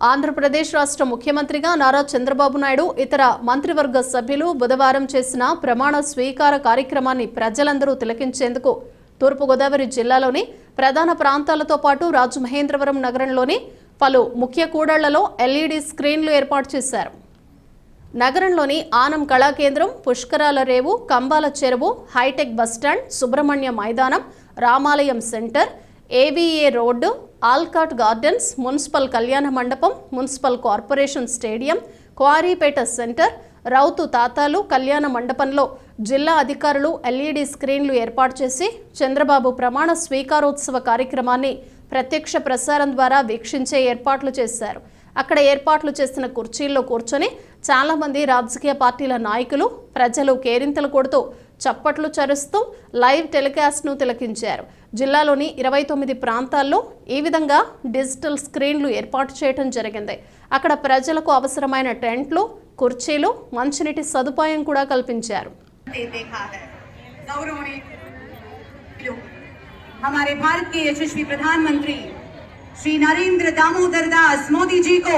ఆంధ్రప్రదేశ్ రాష్ట్ర ముఖ్యమంత్రిగా నారా చంద్రబాబు నాయుడు ఇతర మంత్రివర్గ సభ్యులు బుధవారం చేసిన ప్రమాణ స్వీకార కార్యక్రమాన్ని ప్రజలందరూ తిలకించేందుకు తూర్పుగోదావరి జిల్లాలోని ప్రధాన ప్రాంతాలతో పాటు రాజమహేంద్రవరం నగరంలోని పలు ముఖ్య కూడళ్ళలో ఎల్ఈడి స్క్రీన్లు ఏర్పాటు చేశారు. నగరంలోని ఆనం కళాకేంద్రం పుష్కరాల రేవు కంబాల చెరువు హైటెక్ బస్టాండ్ సుబ్రహ్మణ్య మైదానం రామాలయం centre A V A road Alcot gardens municipal కళ్యాణ మండపం municipal corporation stadium క్వారీపేట centre Routhu Tatalu కళ్యాణ మండపంలో జిల్లా అధికారులు ఎల్ఈడి స్క్రీన్లు ఏర్పాటు చేసి చంద్రబాబు ప్రమాణ స్వీకారోత్సవ కార్యక్రమాన్ని ప్రత్యక్ష ప్రసారం ద్వారా వీక్షించే ఏర్పాట్లు చేశారు. అక్కడ ఏర్పాట్లు చేసిన కుర్చీల్లో కూర్చొని చాలామంది రాజకీయ పార్టీల నాయకులు ప్రజలు కేరింతలు కొడుతూ చప్పట్లు చరుస్తూ లైవ్ టెలికాస్ట్ను తిలకించారు జిల్లాలోని ఇరవై తొమ్మిది ప్రాంతాల్లో ఈ విధంగా డిజిటల్ స్క్రీన్లు ఏర్పాటు చేయడం జరిగింది అక్కడ ప్రజలకు అవసరమైన టెంట్లు కుర్చీలు మంచినీటి సదుపాయం కూడా కల్పించారు दे देखा है गौरवनीय लोग, हमारे भारत के यशस्वी प्रधानमंत्री श्री नरेंद्र दामोदर दास मोदी जी को